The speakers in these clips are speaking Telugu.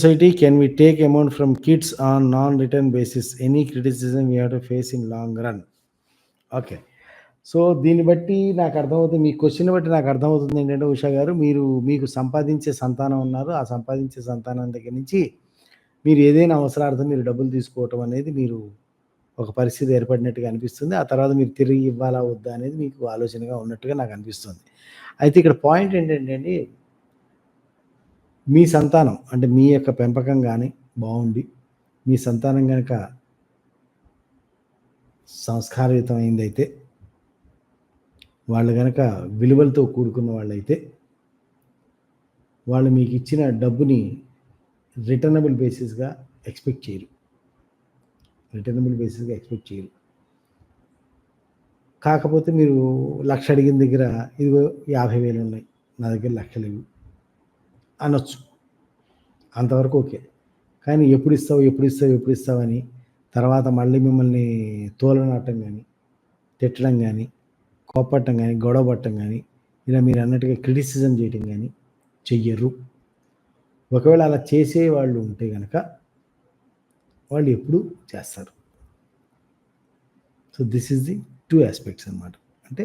society can we take amount from kids on non-return basis? Any criticism we have to face in long run. Okay so దీన్ని బట్టి నాకు అర్థమవుతుంది మీ క్వశ్చన్ బట్టి నాకు అర్థమవుతుంది ఏంటంటే ఉషా గారు మీరు మీకు సంపాదించే సంతానం ఉన్నారు. ఆ సంపాదించే సంతానం దగ్గర నుంచి మీరు ఏదైనా అవసరార్థం మీరు డబ్బులు తీసుకోవటం అనేది మీరు ఒక పరిస్థితి ఏర్పడినట్టుగా అనిపిస్తుంది. ఆ తర్వాత మీరు తిరిగి ఇవ్వాలా వద్దా అనేది మీకు ఆలోచనగా ఉన్నట్టుగా నాకు అనిపిస్తుంది. అయితే ఇక్కడ పాయింట్ ఏంటంటే అండి మీ సంతానం అంటే మీ యొక్క పెంపకం కానీ బాగుండి మీ సంతానం కనుక సంస్కారయుతమైందైతే వాళ్ళు కనుక విలువలతో కూడుకున్న వాళ్ళైతే వాళ్ళు మీకు ఇచ్చిన డబ్బుని రిటర్నబుల్ బేసిస్గా ఎక్స్పెక్ట్ చేయరు. రిటర్నబుల్ బేసిస్గా ఎక్స్పెక్ట్ చేయరు. కాకపోతే మీరు లక్ష అడిగిన దగ్గర ఇదిగో యాభై వేలు ఉన్నాయి నా దగ్గర లక్షలు లేవు. అనొచ్చు. అంతవరకు ఓకే. కానీ ఎప్పుడు ఇస్తావు ఎప్పుడు ఇస్తావు ఎప్పుడు ఇస్తావని తర్వాత మళ్ళీ మిమ్మల్ని తోలనాటం కానీ తిట్టడం కానీ కోపట్టం కానీ గొడవ పట్టడం కానీ ఇలా మీరు అన్నట్టుగా క్రిటిసిజం చేయటం కానీ చెయ్యరు. ఒకవేళ అలా చేసే వాళ్ళు ఉంటే కనుక వాళ్ళు ఎప్పుడు చేస్తారు. So this is the two aspects అనమాట అంటే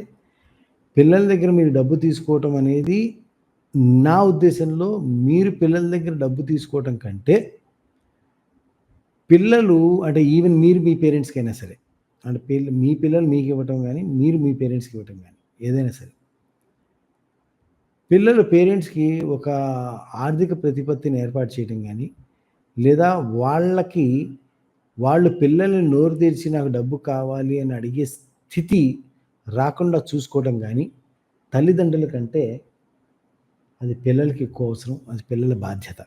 పిల్లల దగ్గర మీరు డబ్బు తీసుకోవటం అనేది నా ఉద్దేశంలో మీరు పిల్లల దగ్గర డబ్బు తీసుకోవటం కంటే పిల్లలు అంటే ఈవెన్ మీరు మీ పేరెంట్స్కి అయినా సరే అంటే పిల్ల మీ పిల్లలు మీకు ఇవ్వటం కానీ మీరు మీ పేరెంట్స్కి ఇవ్వటం కానీ ఏదైనా సరే పిల్లలు పేరెంట్స్కి ఒక ఆర్థిక ప్రతిపత్తిని ఏర్పాటు చేయడం కానీ లేదా వాళ్ళకి వాళ్ళు పిల్లల్ని నోరు తెరిచి నాకు డబ్బు కావాలి అని అడిగే స్థితి రాకుండా చూసుకోవడం కానీ తల్లిదండ్రుల కంటే అది పిల్లలకి ఎక్కువ అవసరం అది పిల్లల బాధ్యత.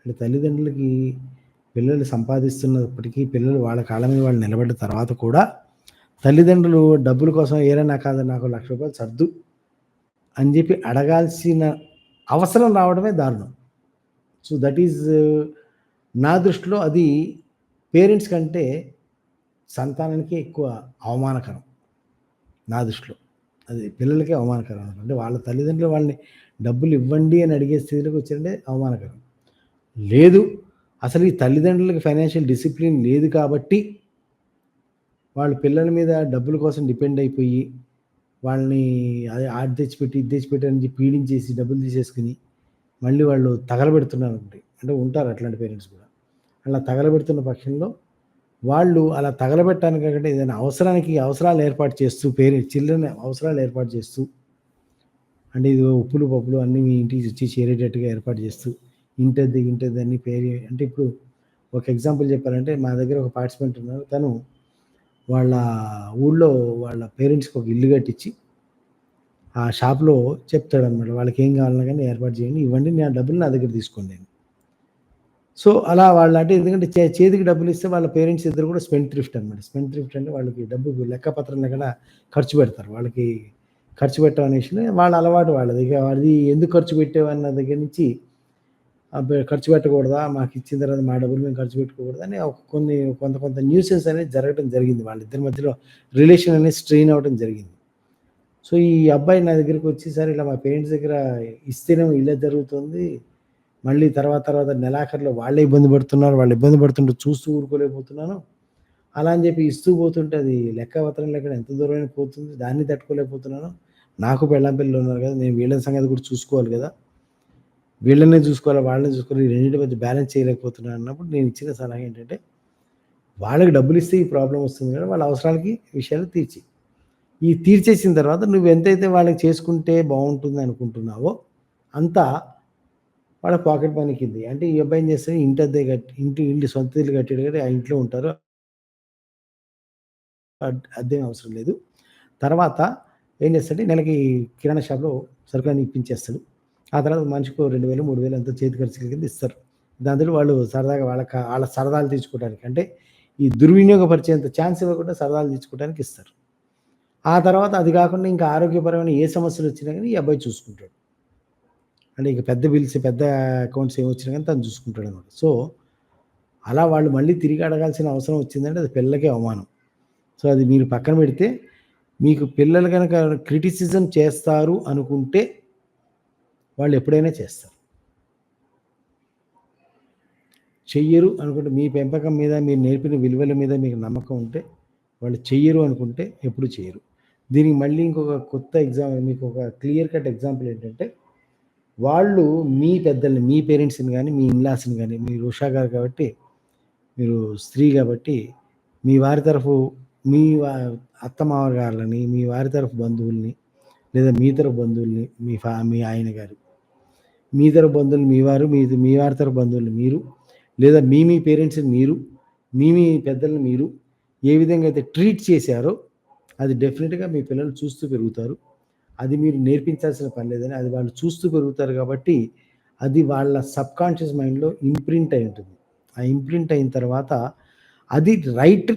అంటే తల్లిదండ్రులకి పిల్లలు సంపాదిస్తున్నప్పటికీ పిల్లలు వాళ్ళ కాళ్ళ మీద వాళ్ళు నిలబడిన తర్వాత కూడా తల్లిదండ్రులు డబ్బుల కోసం ఏరైనా కాదు నాకు లక్ష రూపాయలు సర్దు అని చెప్పి అడగాల్సిన అవసరం రావడమే దారుణం. సో దట్ ఈజ్ నా దృష్టిలో అది పేరెంట్స్ కంటే సంతానానికి ఎక్కువ అవమానకరం నా దృష్టిలో. అది పిల్లలకే అవమానకరం. అంటే వాళ్ళ తల్లిదండ్రులు వాళ్ళని డబ్బులు ఇవ్వండి అని అడిగే స్థితిలోకి వచ్చారంటే అవమానకరం. లేదు అసలు ఈ తల్లిదండ్రులకి ఫైనాన్షియల్ డిసిప్లిన్ లేదు కాబట్టి వాళ్ళ పిల్లల మీద డబ్బుల కోసం డిపెండ్ అయిపోయి వాళ్ళని అది ఆడి తెచ్చిపెట్టి ఇది తెచ్చిపెట్టి అని పీడించేసి డబ్బులు తీసేసుకుని మళ్ళీ వాళ్ళు తగలబెడుతున్నారు. అంటే ఉంటారు అట్లాంటి పేరెంట్స్ కూడా. అలా తగలబెడుతున్న పక్షంలో వాళ్ళు అలా తగలబెట్టడానికి కంటే ఏదైనా అవసరానికి అవసరాలు ఏర్పాటు చేస్తూ పేరు చిల్డ్రన్ అవసరాలు ఏర్పాటు చేస్తూ అంటే ఇది ఉప్పులు పప్పులు అన్నీ మీ ఇంటికి వచ్చి చేరేటట్టుగా ఏర్పాటు చేస్తూ ఇంటది ఇంటది అన్ని పేరు అంటే ఇప్పుడు ఒక ఎగ్జాంపుల్ చెప్పాలంటే మా దగ్గర ఒక పార్టిసిపెంట్ ఉన్నారు. తను వాళ్ళ ఊళ్ళో వాళ్ళ పేరెంట్స్కి ఒక ఇల్లు కట్టించి ఆ షాప్లో చెప్తాడనమాట వాళ్ళకి ఏం కావాలన్నా కానీ ఏర్పాటు చేయండి ఇవ్వండి నేను డబ్బులు నా దగ్గర తీసుకోండి నేను సో అలా వాళ్ళు అంటే ఎందుకంటే చే చేతికి డబ్బులు ఇస్తే వాళ్ళ పేరెంట్స్ ఇద్దరు కూడా స్పెండ్ థ్రిఫ్ట్ అనమాట స్పెండ్ థ్రిఫ్ట్ అంటే వాళ్ళకి డబ్బు లెక్కపత్రం కూడా ఖర్చు పెడతారు. వాళ్ళకి ఖర్చు పెట్టడం అనేసి వాళ్ళ అలవాటు వాళ్ళది. ఇక అది ఎందుకు ఖర్చు పెట్టేవన్న దగ్గర నుంచి ఖర్చు పెట్టకూడదా? మాకు ఇచ్చిన తర్వాత మా డబ్బులు మేము ఖర్చు పెట్టుకోకూడదు? అని కొన్ని కొంత కొంత న్యూసెన్స్ అనేది జరగడం జరిగింది. వాళ్ళిద్దరి మధ్యలో రిలేషన్ అనేది స్ట్రెయిన్ అవ్వడం జరిగింది. సో ఈ అబ్బాయి నా దగ్గరికి వచ్చేసరి ఇలా మా పేరెంట్స్ దగ్గర ఇస్తేనే ఇలా జరుగుతుంది. మళ్ళీ తర్వాత తర్వాత నెలాఖరులో వాళ్ళే ఇబ్బంది పడుతున్నారు వాళ్ళు ఇబ్బంది పడుతుంటే చూస్తూ ఊరుకోలేకపోతున్నాను. అలా అని చెప్పి ఇస్తూ పోతుంటే అది లెక్క పత్రం లెక్క ఎంత దూరమైన పోతుంది దాన్ని తట్టుకోలేకపోతున్నాను. నాకు పెళ్ళం పిల్లలు ఉన్నారు కదా నేను వీళ్ళ సంగతి కూడా చూసుకోవాలి కదా. వీళ్ళనే చూసుకోవాలి వాళ్ళని చూసుకోవాలి ఈ రెండింటి మధ్య బ్యాలెన్స్ చేయలేకపోతున్నాను అన్నప్పుడు నేను ఇచ్చిన సలహా ఏంటంటే వాళ్ళకి డబ్బులు ఇస్తే ఈ ప్రాబ్లం వస్తుంది కదా వాళ్ళ అవసరాలకి విషయాలు తీర్చి. ఈ తీర్చేసిన తర్వాత నువ్వు ఎంతైతే వాళ్ళకి చేసుకుంటే బాగుంటుంది అనుకుంటున్నావో అంతా వాళ్ళ పాకెట్ మనీ కింది. అంటే ఈ అబ్బాయి ఏం చేస్తే ఇంటి అద్దె కట్టి ఇంటి ఇంటి సొంత ఇల్లు కట్టాడు కానీ ఆ ఇంట్లో ఉంటారు. అద్దెం అవసరం లేదు. తర్వాత ఏం చేస్తాడు? నెలకి కిరాణా షాప్లో సరుకులను ఇప్పించేస్తాడు. ఆ తర్వాత మనిషికి రెండు వేలు మూడు వేలు అంతా చేతి ఖర్చుల కింద ఇస్తారు. దాంతో వాళ్ళు సరదాగా వాళ్ళ వాళ్ళ సరదాలు తీర్చుకోవడానికి అంటే ఈ దుర్వినియోగపరిచేంత ఛాన్స్ ఇవ్వకుండా సరదాలు తీర్చుకోవడానికి ఇస్తారు. ఆ తర్వాత అది కాకుండా ఇంకా ఆరోగ్యపరమైన ఏ సమస్యలు వచ్చినా కానీ ఈ అబ్బాయి చూసుకుంటాడు. అంటే ఇక పెద్ద బిల్స్ పెద్ద అకౌంట్స్ ఏమి వచ్చినా కానీ తను చూసుకుంటాడు అనమాట సో అలా వాళ్ళు మళ్ళీ తిరిగి అడగాల్సిన అవసరం వచ్చిందంటే అది పిల్లలకే అవమానం. సో అది మీరు పక్కన పెడితే మీకు పిల్లలు కనుక క్రిటిసిజం చేస్తారు అనుకుంటే వాళ్ళు ఎప్పుడైనా చేస్తారు. చెయ్యరు అనుకుంటే మీ పెంపకం మీద మీరు నేర్పిన విలువల మీద మీకు నమ్మకం ఉంటే వాళ్ళు చెయ్యరు అనుకుంటే ఎప్పుడు చేయరు దీనికి మళ్ళీ ఇంకొక కొత్త ఎగ్జాంపుల్ మీకు ఒక క్లియర్ కట్ ఎగ్జాంపుల్ ఏంటంటే వాళ్ళు మీ పెద్దల్ని మీ పేరెంట్స్ని కానీ మీ ఇన్లాస్ని కానీ మీరు ఉషా గారు కాబట్టి మీరు స్త్రీ కాబట్టి మీ వారి తరఫు మీ వా అత్తమామ గారులని మీ వారి తరఫు బంధువుల్ని లేదా మీ తరఫు బంధువుల్ని మీ ఫా మీ ఆయన గారు మీ తరఫు బంధువులు మీ వారు మీ మీ వారి తరఫు బంధువులు మీరు లేదా మీ మీ పేరెంట్స్ని మీరు మీ మీ పెద్దల్ని మీరు ఏ విధంగా అయితే ట్రీట్ చేశారో అది డెఫినెట్గా మీ పిల్లలు చూస్తూ పెరుగుతారు. అది మీరు నేర్పించాల్సిన పని లేదని అది వాళ్ళు చూస్తూ పెరుగుతారు కాబట్టి అది వాళ్ళ సబ్ కాన్షియస్ మైండ్లో ఇంప్రింట్ అయి ఉంటుంది. ఆ ఇంప్రింట్ అయిన తర్వాత అది రైట్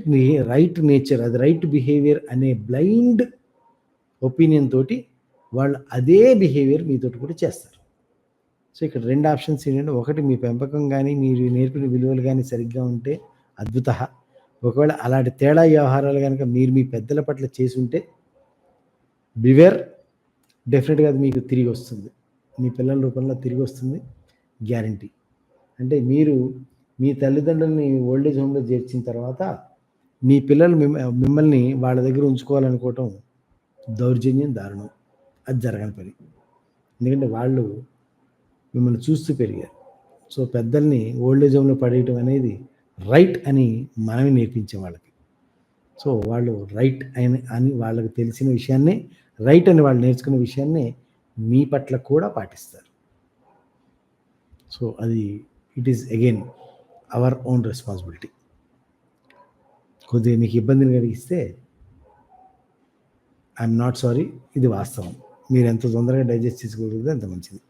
రైట్ నేచర్ అది రైట్ బిహేవియర్ అనే బ్లైండ్ ఒపీనియన్ తోటి వాళ్ళు అదే బిహేవియర్ మీతోటి కూడా చేస్తారు. సో ఇక్కడ రెండు ఆప్షన్స్ ఏంటంటే ఒకటి మీ పెంపకం కానీ మీరు నేర్పిన విలువలు కానీ సరిగ్గా ఉంటే అద్భుత ఒకవేళ అలాంటి తేడా వ్యవహారాలు కనుక మీరు మీ పెద్దల పట్ల చేసి ఉంటే బివేర్ డెఫినెట్గా అది మీకు తిరిగి వస్తుంది. మీ పిల్లల రూపంలో తిరిగి వస్తుంది. గ్యారంటీ అంటే మీరు మీ తల్లిదండ్రులని ఓల్డేజ్ హోమ్లో చేర్చిన తర్వాత మీ పిల్లలు మిమ్మ- మిమ్మల్ని వాళ్ళ దగ్గర ఉంచుకోవాలనుకోవటం దౌర్జన్యం దారుణం. అది జరగని పని. ఎందుకంటే వాళ్ళు మిమ్మల్ని చూస్తూ పెరిగారు. సో పెద్దల్ని ఓల్డేజ్ హోమ్లో పడేయటం అనేది రైట్ అని మనమే నేర్పించే వాళ్ళకి. సో వాళ్ళు రైట్ అని అని వాళ్ళకి తెలిసిన విషయాన్నే రైట్ అని వాళ్ళు నేర్చుకున్న విషయాన్నే మీ పట్ల కూడా పాటిస్తారు. సో అది it is again our own responsibility కొద్దిగా మీకు ఇబ్బందిని కలిగిస్తే ఐఎమ్ నాట్ సారీ ఇది వాస్తవం. మీరు ఎంత తొందరగా డైజెస్ట్ చేసుకోగలిగితే అంత మంచిది.